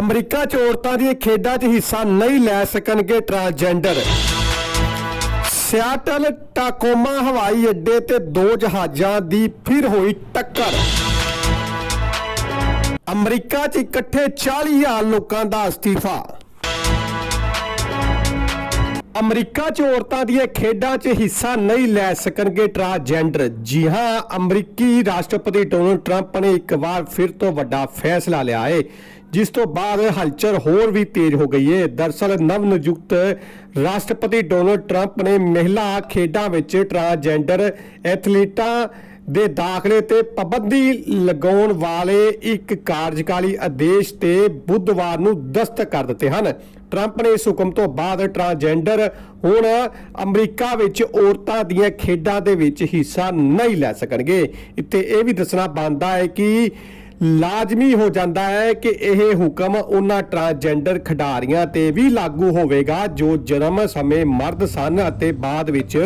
America 'ਚ ਔਰਤਾਂ ਦੀਆਂ ਖੇਡਾਂ 'ਚ ਹਿੱਸਾ ਨਹੀਂ ਲੈ ਸਕਣਗੇ ਟਰਾਂਸਜੈਂਡਰ। ਸਿਆਟਲ, ਟਾਕੋਮਾ, ਹਵਾਈ ਅੱਡੇ ਤੇ ਦੋ ਜਹਾਜ਼ਾਂ ਦੀ ਫਿਰ ਹੋਈ ਟੱਕਰ। ਅਮਰੀਕਾ 'ਚ ਇਕੱਠੇ 40000 ਲੋਕਾਂ ਦਾ ਅਸਤੀਫਾ। ਅਮਰੀਕਾ 'ਚ ਔਰਤਾਂ ਦੀਆਂ ਖੇਡਾਂ 'ਚ ਹਿੱਸਾ ਨਹੀਂ ਲੈ ਸਕਣਗੇ ਟਰਾਂਸਜੈਂਡਰ। ਜੀ ਹਾਂ, ਅਮਰੀਕੀ ਰਾਸ਼ਟਰਪਤੀ ਡੋਨਲਡ ਟਰੰਪ ਨੇ ਇੱਕ ਵਾਰ ਫਿਰ ਤੋਂ ਵੱਡਾ ਫੈਸਲਾ ਲਿਆ ਹੈ ਜਿਸ ਤੋਂ ਬਾਅਦ ਹਲਚਲ ਹੋਰ ਵੀ ਤੇਜ਼ ਹੋ ਗਈ ਹੈ ਦਰਸਲ ਨਵ ਨਿਯੁਕਤ ਰਾਸ਼ਟਰਪਤੀ ਡੋਨਲਡ ਟਰੰਪ ਨੇ ਮਹਿਲਾ ਖੇਡਾਂ ਵਿੱਚ ਟਰਾਂਸਜੈਂਡਰ ਐਥਲੀਟਾਂ ਦੇ ਦਾਖਲੇ ਤੇ ਪਾਬੰਦੀ ਲਗਾਉਣ ਵਾਲੇ ਇੱਕ ਕਾਰਜਕਾਰੀ ਆਦੇਸ਼ ਤੇ ਬੁੱਧਵਾਰ ਨੂੰ ਦਸਤਕ ਕਰ ਦਿੱਤੇ ਹਨ। ਟਰੰਪ ਨੇ ਇਸ ਹੁਕਮ ਤੋਂ ਬਾਅਦ ਟਰਾਂਸਜੈਂਡਰ ਹੁਣ ਅਮਰੀਕਾ ਵਿੱਚ ਔਰਤਾਂ ਦੀਆਂ ਖੇਡਾਂ ਦੇ ਵਿੱਚ ਹਿੱਸਾ ਨਹੀਂ ਲੈ ਸਕਣਗੇ। ਇੱਥੇ ਇਹ ਵੀ ਦੱਸਣਾ ਬਣਦਾ ਹੈ ਕਿ ਲਾਜ਼ਮੀ ਹੋ ਜਾਂਦਾ ਹੈ ਕਿ ਇਹ ਹੁਕਮ ਉਹਨਾਂ ਟਰਾਂਸਜੈਂਡਰ ਖਿਡਾਰੀਆਂ ਤੇ ਵੀ ਲਾਗੂ ਹੋਵੇਗਾ ਜੋ ਜਨਮ ਸਮੇਂ ਮਰਦ ਸਨ ਅਤੇ ਬਾਅਦ ਵਿੱਚ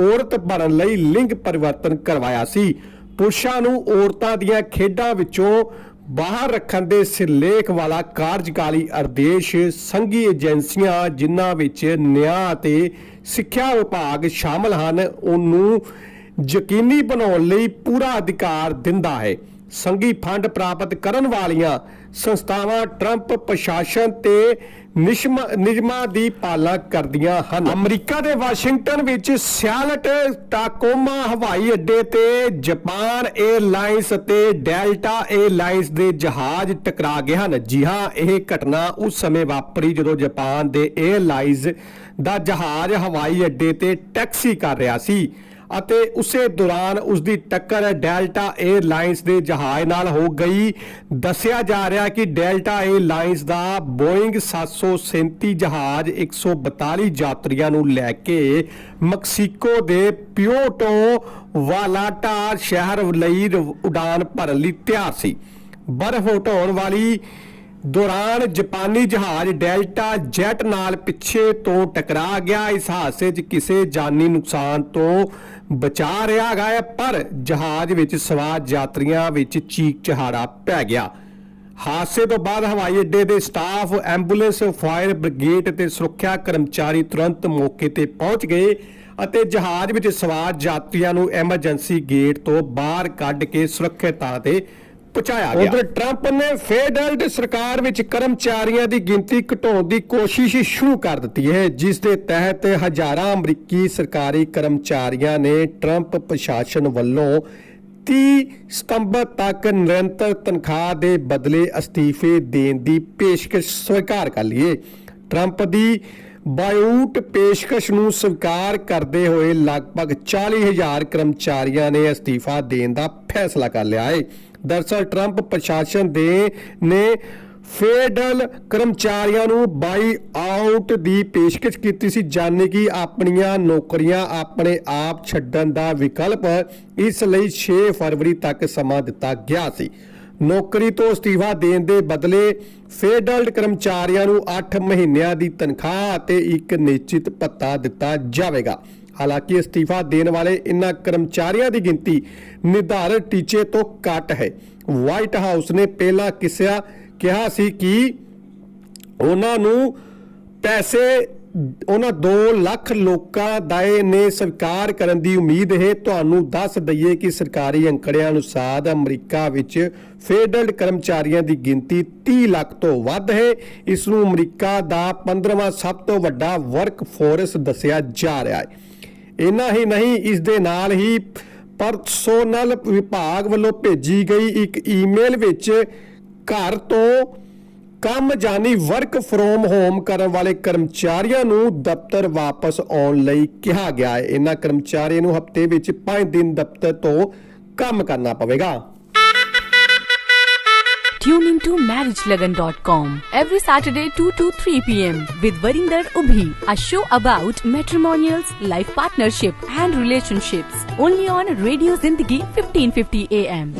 ਔਰਤ ਬਣਨ ਲਈ ਲਿੰਗ ਪਰਿਵਰਤਨ ਕਰਵਾਇਆ ਸੀ। ਪੁਰਸ਼ਾਂ ਨੂੰ ਔਰਤਾਂ ਦੀਆਂ ਖੇਡਾਂ ਵਿੱਚੋਂ ਬਾਹਰ ਰੱਖਣ ਦੇ ਸਿਰਲੇਖ ਵਾਲਾ ਕਾਰਜਕਾਰੀ ਆਦੇਸ਼ ਸੰਘੀ ਏਜੰਸੀਆਂ, ਜਿਨ੍ਹਾਂ ਵਿੱਚ ਨਿਆਂ ਅਤੇ ਸਿੱਖਿਆ ਵਿਭਾਗ ਸ਼ਾਮਲ ਹਨ, ਉਹਨੂੰ ਯਕੀਨੀ ਬਣਾਉਣ ਲਈ ਪੂਰਾ ਅਧਿਕਾਰ ਦਿੰਦਾ ਹੈ। ਸੰਗੀ ਫੰਡ ਪ੍ਰਾਪਤ ਕਰਨ ਵਾਲੀਆਂ ਸੰਸਥਾਵਾਂ ਟਰੰਪ ਪ੍ਰਸ਼ਾਸਨ ਤੇ ਨਿਯਮਾਂ ਦੀ ਪਾਲਣਾ ਕਰਦੀਆਂ ਹਨ। ਅਮਰੀਕਾ ਦੇ ਵਾਸ਼ਿੰਗਟਨ ਵਿੱਚ ਸਿਆਲਟ, ਟਾਕੋਮਾ, ਹਵਾਈ ਅੱਡੇ ਤੇ ਜਾਪਾਨ 에ਅਰਲਾਈਨਸ ਅਤੇ ਡੈਲਟਾ 에ਅਰਲਾਈਨਸ ਦੇ ਜਹਾਜ਼ ਟਕਰਾ ਗਏ ਹਨ। ਜੀ ਹਾਂ, ਇਹ ਘਟਨਾ ਉਸ ਸਮੇਂ ਵਾਪਰੀ ਜਦੋਂ ਜਾਪਾਨ ਦੇ 에ਅਰਲਾਈਨਸ ਦਾ ਜਹਾਜ਼ ਹਵਾਈ ਅੱਡੇ ਤੇ ਟੈਕਸੀ ਕਰ ਰਿਹਾ ਸੀ। ਅਤੇ ਉਸੇ ਦੌਰਾਨ ਉਸ ਦੀ ਟੱਕਰ ਡੈਲਟਾ 에ਅਰਲਾਈਨਸ ਦੇ ਜਹਾਜ਼ ਨਾਲ ਹੋ ਗਈ। ਦੱਸਿਆ ਜਾ ਰਿਹਾ ਕਿ ਡੈਲਟਾ 에ਅਰਲਾਈਨਸ ਦਾ ਬੋਇੰਗ 737 ਜਹਾਜ਼ 142 ਯਾਤਰੀਆਂ ਨੂੰ ਲੈ ਕੇ ਮੈਕਸੀਕੋ ਦੇ ਪਿਓਟੋ ਵਾਲਾਟਾ ਸ਼ਹਿਰ ਲਈ ਰ- ਉਡਾਨ ਭਰਨ ਲਈ ਤਿਆਰ ਸੀ। ਬਰਫ਼ ਹਟਾਉਣ ਵਾਲੀ ਦੌਰਾਨ ਜਾਪਾਨੀ ਜਹਾਜ਼ ਡੈਲਟਾ ਜੈਟ ਨਾਲ ਪਿੱਛੇ ਤੋਂ ਟਕਰਾ ਗਿਆ। ਇਸ ਹਾਦਸੇ 'ਚ ਕਿਸੇ ਜਾਨੀ ਨੁਕਸਾਨ ਤੋਂ ਬਚਾ ਰਿਹਾ ਗਿਆ ਪਰ ਜਹਾਜ਼ ਵਿੱਚ ਸਵਾਰ ਯਾਤਰੀਆਂ ਵਿੱਚ ਚੀਕ ਚਹਾੜਾ ਪੈ ਗਿਆ। ਹਾਦਸੇ ਤੋਂ ਬਾਅਦ ਹਵਾਈ ਅੱਡੇ ਦੇ ਸਟਾਫ, ਐਂਬੂਲੈਂਸ, ਫਾਇਰ ਬ੍ਰਿਗੇਡ ਤੇ ਸੁਰੱਖਿਆ ਕਰਮਚਾਰੀ ਤੁਰੰਤ ਮੌਕੇ ਤੇ ਪਹੁੰਚ ਗਏ ਅਤੇ ਜਹਾਜ਼ ਵਿੱਚ ਸਵਾਰ ਯਾਤਰੀਆਂ ਨੂੰ ਐਮਰਜੈਂਸੀ ਗੇਟ ਤੋਂ ਬਾਹਰ ਕੱਢ ਕੇ ਸੁਰੱਖਿਅਤ ਥਾਂ ਤੇ ਪਹੁੰਚਾਇਆ ਗਿਆ। ਉਧਰ ਟਰੰਪ ਨੇ ਫੈਡਰਲ ਸਰਕਾਰ ਵਿੱਚ ਕਰਮਚਾਰੀਆਂ ਦੀ ਗਿਣਤੀ ਘਟਾਉਣ ਦੀ ਕੋਸ਼ਿਸ਼ ਸ਼ੁਰੂ ਕਰ ਦਿੱਤੀ ਹੈ, ਜਿਸ ਦੇ ਤਹਿਤ ਹਜ਼ਾਰਾਂ ਅਮਰੀਕੀ ਸਰਕਾਰੀ ਕਰਮਚਾਰੀਆਂ ਨੇ ਟਰੰਪ ਪ੍ਰਸ਼ਾਸਨ ਵੱਲੋਂ 30 ਸਤੰਬਰ ਤੱਕ ਨਿਰੰਤਰ ਤਨਖਾਹ ਦੇ ਬਦਲੇ ਅਸਤੀਫੇ ਦੇਣ ਦੀ ਪੇਸ਼ਕਸ਼ ਸਵੀਕਾਰ ਕਰ ਲਈਏ ਟਰੰਪ ਦੀ ਬਾਇਊਟ ਪੇਸ਼ਕਸ਼ ਨੂੰ ਸਵੀਕਾਰ ਕਰਦੇ ਹੋਏ ਲਗਭਗ 40000 ਕਰਮਚਾਰੀਆਂ ਨੇ ਅਸਤੀਫਾ ਦੇਣ ਦਾ ਫੈਸਲਾ ਕਰ ਲਿਆ ਹੈ। ਦਰਸਲ ਟਰੰਪ ਪ੍ਰਸ਼ਾਸਨ ਦੇ ਨੇ ਫੈਡਰਲ ਕਰਮਚਾਰੀਆਂ ਨੂੰ ਬਾਈ ਆਊਟ ਦੀ ਪੇਸ਼ਕਸ਼ ਕੀਤੀ ਸੀ, ਜਾਣੇ ਕਿ ਆਪਣੀਆਂ ਨੌਕਰੀਆਂ ਆਪਣੇ ਆਪ ਛੱਡਣ ਦਾ ਵਿਕਲਪ ਇਸ ਲਈ 6 ਫਰਵਰੀ ਤੱਕ ਸਮਾਂ ਦਿੱਤਾ ਗਿਆ ਸੀ। ਨੌਕਰੀ ਤੋਂ ਅਸਤੀਫਾ ਦੇਣ ਦੇ ਬਦਲੇ ਫੈਡਰਲ ਕਰਮਚਾਰੀਆਂ ਨੂੰ 8 ਮਹੀਨਿਆਂ ਦੀ ਤਨਖਾਹ ਅਤੇ ਇੱਕ ਨਿਸ਼ਚਿਤ ਭੱਤਾ ਦਿੱਤਾ ਜਾਵੇਗਾ। ਹਾਲਾਂਕਿ ਅਸਤੀਫਾ ਦੇਣ ਵਾਲੇ ਇਨ੍ਹਾਂ ਕਰਮਚਾਰੀਆਂ ਦੀ ਗਿਣਤੀ ਨਿਰਧਾਰਤ ਟੀਚੇ ਤੋਂ ਘੱਟ ਹੈ। ਵਾਈਟ ਹਾਊਸ ਨੇ ਪਹਿਲਾਂ ਕਿਸਿਆ, ਕਿਹਾ ਸੀ ਕਿ ਉਹਨਾਂ ਨੂੰ ਪੈਸੇ, ਉਹਨਾਂ 2 ਲੱਖ ਲੋਕਾਂ ਦਾ ਨੇ ਸਵੀਕਾਰ ਕਰਨ ਦੀ ਉਮੀਦ ਹੈ। ਤੁਹਾਨੂੰ ਦੱਸ ਦਈਏ ਕਿ ਸਰਕਾਰੀ ਅੰਕੜਿਆਂ ਅਨੁਸਾਰ ਅਮਰੀਕਾ ਵਿੱਚ ਫੈਡਰਲ ਕਰਮਚਾਰੀਆਂ ਦੀ ਗਿਣਤੀ 30 ਲੱਖ ਤੋਂ ਵੱਧ ਹੈ। ਇਸ ਨੂੰ ਅਮਰੀਕਾ ਦਾ 15ਵਾਂ ਸਭ ਤੋਂ ਵੱਡਾ ਵਰਕ ਫੋਰਸ ਦੱਸਿਆ ਜਾ ਰਿਹਾ ਹੈ। ਇੰਨਾ ਹੀ ਨਹੀਂ, ਇਸ ਦੇ ਨਾਲ ਹੀ ਪਰਸੋਨਲ ਵਿਭਾਗ ਵੱਲੋਂ ਭੇਜੀ ਗਈ ਇੱਕ ਈਮੇਲ ਵਿੱਚ ਘਰ ਤੋਂ ਕੰਮ ਜਾਨੀ ਵਰਕ ਫਰੋਮ ਹੋਮ ਕਰਨ ਵਾਲੇ ਕਰਮਚਾਰੀਆਂ ਨੂੰ ਦਫ਼ਤਰ ਵਾਪਸ ਆਉਣ ਲਈ ਕਿਹਾ ਗਿਆ ਹੈ। ਇਹਨਾਂ ਕਰਮਚਾਰੀਆਂ ਨੂੰ ਹਫ਼ਤੇ ਵਿੱਚ 5 ਦਿਨ ਦਫ਼ਤਰ ਤੋਂ ਕੰਮ ਕਰਨਾ ਪਵੇਗਾ। Tune in into marriagelagan.com every Saturday 2 to 3 p.m. with Varinder Ubhi, a show about matrimonials, life partnership and relationships. Only on Radio Zindagi 1550 AM.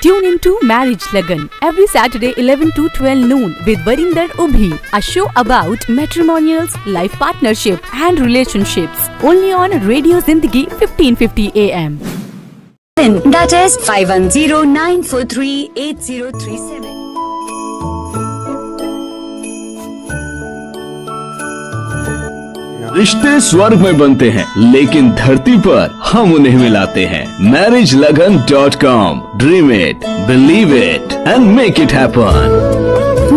Tune into Marriage Lagan every Saturday 11 to 12 noon with Varinder Ubhi, a show about matrimonials, life partnership and relationships. Only on Radio Zindagi 1550 AM. That is 510-943-8037. रिश्ते स्वर्ग में बनते हैं, लेकिन धरती पर हम उन्हें मिलाते हैं। Marriage Lagan dot com dream it believe it and make it happen